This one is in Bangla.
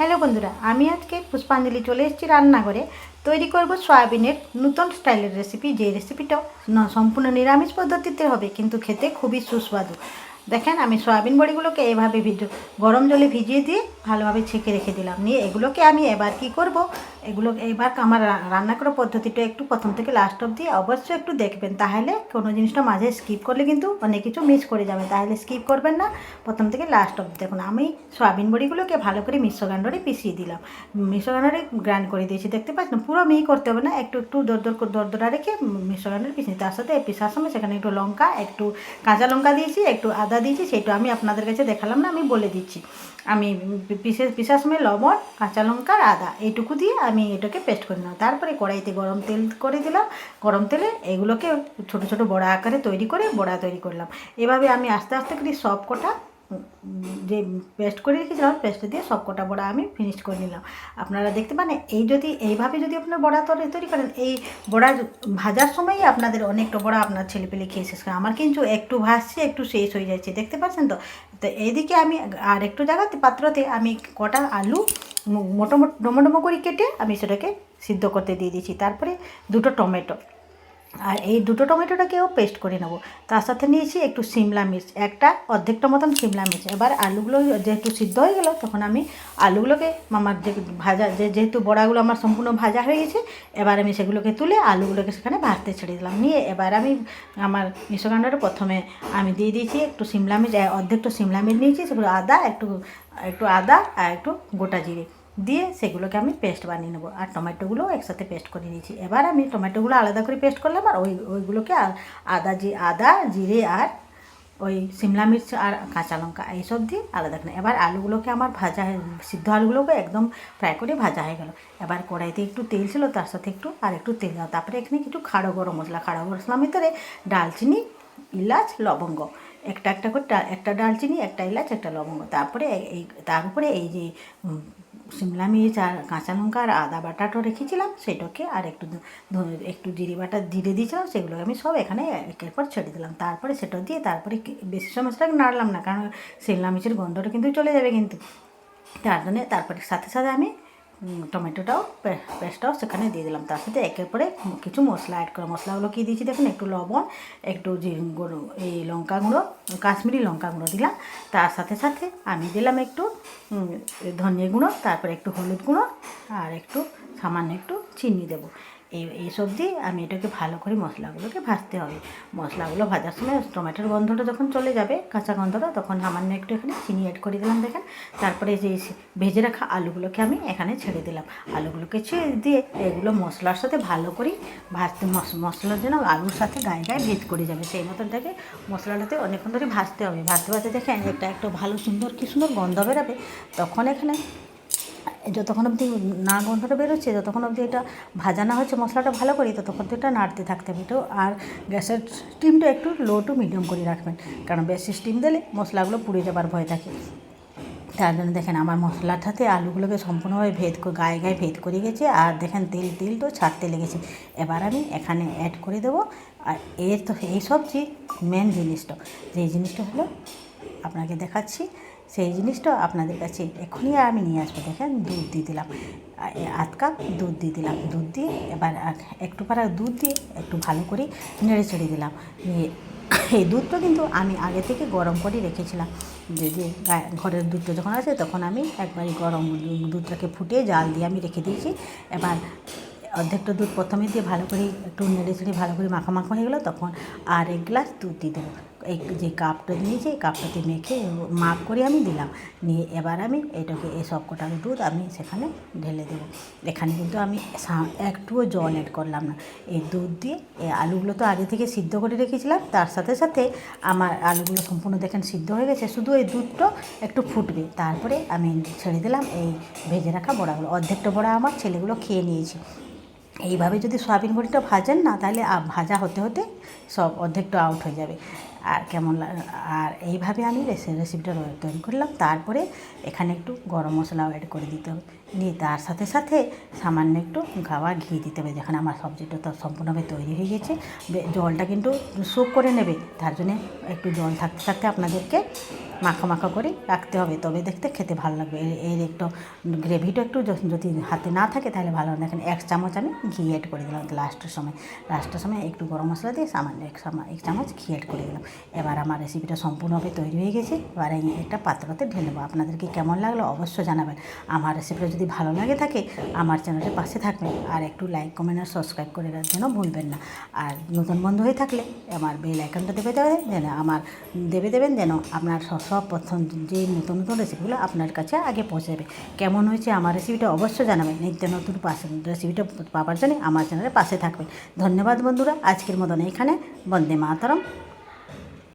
হ্যালো বন্ধুরা, আমি আজকে পুষ্পাঞ্জলি চলে এসেছি রান্নাঘরে। তৈরি করব সয়াবিনের নতুন স্টাইলের রেসিপি যে রেসিপিটা ন- সম্পূর্ণ নিরামিষ পদ্ধতিতে হবে, কিন্তু খেতে খুবই সুস্বাদু। দেখেন, আমি সয়াবিন বড়িগুলোকে এভাবে ভিজ, গরম জলে ভিজিয়ে দিয়ে ভালোভাবে ছেঁকে রেখে দিলাম। নিয়ে এগুলোকে আমি এবার কি করব? এগুলো এইবার আমার রান্না করার পদ্ধতিটা একটু প্রথম থেকে লাস্ট অবধি অবশ্যই একটু দেখবেন। তাহলে কোনো জিনিসটা মাঝে স্কিপ করলে কিন্তু অনেক কিছু মিস করে যাবে। তাহলে স্কিপ করবেন না। প্রথম থেকে লাস্ট অবধি দেখুন। আমি সয়াবিন বড়িগুলোকে ভালো করে মিশ্র গ্রাইন্ডারে পিষিয়ে দিলাম। মিশ্র গ্রাইন্ডারে গ্রাইন্ড করে দিয়েছি। দেখতে পাচ্ছেন? পুরো মিহি করতে হবে না। একটু একটু দর দর দর দরা রেখে মিশ্র গ্রাইন্ডারে পিছিয়ে তার সাথে পিসার সময় সেখানে একটু লঙ্কা, একটু কাঁচা লঙ্কা দিয়েছি, একটু আদা দিয়েছি, সেটা আমি আপনাদের কাছে দেখালাম না, আমি বলে দিচ্ছি। আমি পিসে পিসার সময় লবণ, কাঁচা লঙ্কা আর আদা এইটুকু দিয়ে আমি এটাকে পেস্ট করে নিলাম। তারপরে কড়াইতে গরম তেল করে দিলাম। গরম তেলে এগুলোকে ছোট ছোট বড়া আকারে তৈরি করে বড়া তৈরি করলাম। এভাবে আমি আস্তে আস্তে করে সব কটা যে পেস্ট করে রেখেছিলাম পেস্ট দিয়ে সব কটা বড়া আমি ফিনিশ করে নিলাম। আপনারা দেখতে পান এই যদি, এইভাবে যদি আপনার বড়া তৈরি তৈরি করেন, এই বড়া ভাজার সময়ই আপনাদের অনেকটা বড়া আপনার ছেলেপেলে খেয়ে শেষ করে। আমার কিন্তু একটু ভাসছে একটু শেষ হয়ে যাচ্ছে, দেখতে পাচ্ছেন তো? তো এইদিকে আমি আর একটু জায়গাতে পাত্রতে আমি কটা আলু, মো- মোটো মোটো ডোমো ডোমো করে কেটে আমি সেটাকে সিদ্ধ করতে দিয়ে দিয়েছি। তারপরে দুটো টমেটো। আর এই দুটো টমেটোটাকেও পেস্ট করে নেব। তার সাথে নিয়েছি একটু সিমলা মির্চ, একটা অর্ধেকটা মতন সিমলা মির্চ। এবার আলুগুলো যেহেতু সিদ্ধ হয়ে গেলো, তখন আমি আলুগুলোকে, আমার যে ভাজা, যে যেহেতু বড়াগুলো আমার সম্পূর্ণ ভাজা হয়ে গেছে, এবার আমি সেগুলোকে তুলে আলুগুলোকে সেখানে ভাজতে ছেড়ে দিলাম। নিয়ে এবার আমি আমার মিশ্রকাণ্ডটা প্রথমে আমি দিয়ে দিয়েছি একটু সিমলা মির্চ, অর্ধেকটা সিমলা মির্চ নিয়েছি, সেগুলো আদা, একটু একটু আদা আর একটু গোটা জিরে। দিয়ে সেগুলোকে আমি পেস্ট বানিয়ে নেব। আর টমেটোগুলো একসাথে পেস্ট করে নিয়েছি। এবার আমি টমেটোগুলো আলাদা করে পেস্ট করলাম, আর ওই, ওইগুলোকে আ- আদা জি, আদা, জিরে আর ওই সিমলা মির্চ আর কাঁচা লঙ্কা এইসব দিয়ে আলাদা করে এবার আলুগুলোকে আমার ভাজা সিদ্ধ আলুগুলোকে একদম ফ্রাই করে ভাজা হয়ে গেল। এবার কড়াইতে একটু তেল ছিল, তার সাথে একটু আর একটু তেল দাও তারপরে এখানে কিছু খাড়ো গরম মশলা। খাড়ো গরম মশলার ভিতরে ডালচিনি, ইলাচ, লবঙ্গ। একটা একটা করে একটা ডালচিনি, একটা ইলাচ, একটা লবঙ্গ। তারপরে এই- তার উপরে এই যে সিমলা মির্চ আর কাঁচা লঙ্কা আর আদা বাটাটা রেখেছিলাম, সেটাকে আর একটু একটু জিরে বাটা জিরে দিয়েছিলাম, সেগুলো আমি সব এখানে একের পর ছেড়ে দিলাম। তারপরে সেটা দিয়ে তারপরে বেশি সময় সেটাকে নাড়লাম না, কারণ সিমলা মির্চের গন্ধটা কিন্তু চলে যাবে কিন্তু। তার জন্যে তারপরে সাথে সাথে আমি টমেটোটাও পেস্টটাও সেখানে দিয়ে দিলাম। তার সাথে একের পরে কিছু মশলা অ্যাড করা। মশলাগুলো কী দিয়েছি দেখুন, একটু লবণ, একটু গুঁড়ো, এই লঙ্কা গুঁড়ো, কাশ্মীরি লঙ্কা গুঁড়ো দিলাম। তার সাথে সাথে আমি দিলাম একটু ধনিয়া গুঁড়ো, তারপরে একটু হলুদ গুঁড়ো, আর একটু সামান্য একটু চিনি দেবো। এই এইসব দিয়ে আমি এটাকে ভালো করে মশলাগুলোকে ভাজতে হবে। মশলাগুলো ভাজার সময় টমেটোর গন্ধটা যখন চলে যাবে, কাঁচা গন্ধটা, তখন সামান্য একটু এখানে চিনি অ্যাড করে দিলাম দেখেন। তারপরে যে ভেজে রাখা আলুগুলোকে আমি এখানে ছেড়ে দিলাম। আলুগুলোকে ছেড়ে দিয়ে এগুলো মশলার সাথে ভালো করে ভাজতে, মশ- মশলার যেন আলুর সাথে গায়ে গায়ে ভেদ করে যাবে, সেই মতনটাকে মশলাটাতে অনেকক্ষণ ধরে ভাজতে হবে। ভাজতে ভাজতে দেখেন একটা একটা ভালো সুন্দর, কি সুন্দর গন্ধ বেরাবে। তখন এখানে যতক্ষণ অবধি না গন্ধটা বেরোচ্ছে, যতক্ষণ অবধি এটা ভাজা না হচ্ছে মশলাটা ভালো করি, ততক্ষণ তো এটা নাড়তে থাকতে হবে। তো আর গ্যাসের স্টিমটা একটু লো টু মিডিয়াম করে রাখবেন। কারণ বেশি স্টিম দিলে মশলাগুলো পুড়ে যাবার ভয় থাকে। তার জন্য দেখেন আমার মশলাটাতে আলুগুলোকে সম্পূর্ণভাবে ভেদ গায়ে গায়ে ভেদ করে গেছে, আর দেখেন তেল তেল তো ছাড়তে লেগেছে। এবার আমি এখানে অ্যাড করে দেবো। আর এর তো এই সবজি মেন জিনিসটা। যে জিনিসটা হলো, আপনাকে দেখাচ্ছি। সেই জিনিসটা আপনাদের কাছে এখনই আমি নিয়ে আসব। দেখেন, দুধ দিয়ে দিলাম। আধ কাপ দুধ দিয়ে দিলাম। দুধ দিয়ে এবার একটু পারা দুধ দিয়ে একটু ভালো করে নেড়ে চেড়ে দিলাম। নিয়ে এই দুধটা কিন্তু আমি আগে থেকে গরম করে রেখেছিলাম। যে যে ঘরের দুধটা যখন আছে তখন আমি একবারই গরম দুধটাকে ফুটিয়ে জাল দিয়ে আমি রেখে দিয়েছি। এবার অর্ধেকটা দুধ প্রথমে দিয়ে ভালো করে একটু নেড়ে চেড়ে ভালো করে মাখা মাখা হয়ে গেলো, তখন আর এক গ্লাস দুধ দিয়ে দেবো। এই যে কাপটা নিয়েছি, এই কাপটাতে মেখে মাপ করে আমি দিলাম। নিয়ে এবার আমি এটাকে, এই সব কটা দুধ আমি সেখানে ঢেলে দেবো। এখানে কিন্তু আমি একটুও জল অ্যাড করলাম না। এই দুধ দিয়ে এই আলুগুলো তো আগে থেকে সিদ্ধ করে রেখেছিলাম, তার সাথে সাথে আমার আলুগুলো সম্পূর্ণ দেখেন সিদ্ধ হয়ে গেছে। শুধু এই দুধটা একটু ফুটবে। তারপরে আমি ছেড়ে দিলাম এই ভেজে রাখা বড়াগুলো। অর্ধেকটা বড়া আমার ছেলেগুলো খেয়ে নিয়েছি। এইভাবে যদি সয়াবিন বড়িটা ভাজেন না, তাহলে ভাজা হতে হতে সব অর্ধেকটা আউট হয়ে যাবে। আর কেমন আর এইভাবে আমি রেসি- রেসিপিটা তৈরি করলাম। তারপরে এখানে একটু গরম মশলাও অ্যাড করে দিতে হবে। নিয়ে তার সাথে সাথে সামান্য একটু গাওয়া ঘি দিতে হবে, যেখানে আমার সবজিটা তো সম্পূর্ণভাবে তৈরি হয়ে গেছে। জলটা কিন্তু সুপ করে নেবে। তার জন্যে একটু জল থাকতে থাকতে আপনাদেরকে মাখো মাখো করে রাখতে হবে। তবে দেখতে খেতে ভালো লাগবে। এর- একটু গ্রেভিটা একটু যদি হাতে না থাকে তাহলে ভালো হবে। দেখেন, এক চামচ আমি ঘি এড করে দিলাম লাস্টের সময়। লাস্টের সময় একটু গরম মশলা দিয়ে সামান্য এক এক চামচ ঘি এড করে দিলাম। এবার আমার রেসিপিটা সম্পূর্ণভাবে তৈরি হয়ে গেছে। এবার আমি একটা পাত্রতে ঢেলে নেব আপনাদেরকে কেমন লাগল অবশ্যই জানাবেন। আমার রেসিপিটা যদি ভালো লাগে থাকে, আমার চ্যানেলের পাশে থাকবেন। আর একটু লাইক কমেন্ট আর সাবস্ক্রাইব করে জন্য ভুলবেন না। আর নতুন বন্ধু হয়ে থাকলে আমার বেল আইকনটা দেবে দেবে, যেন আমার, দেবে দেবেন যেন আপনার সব যে নতুন নতুন রেসিপিগুলো আপনার কাছে আগে পৌঁছে যাবে। কেমন হয়েছে আমার রেসিপিটা অবশ্যই জানাবেন। নিত্য নতুন পাশে রেসিপিটা পাওয়ার জন্য আমার চ্যানেলের পাশে থাকবেন। ধন্যবাদ বন্ধুরা, আজকের মতন এখানে। বন্দে মাতরম।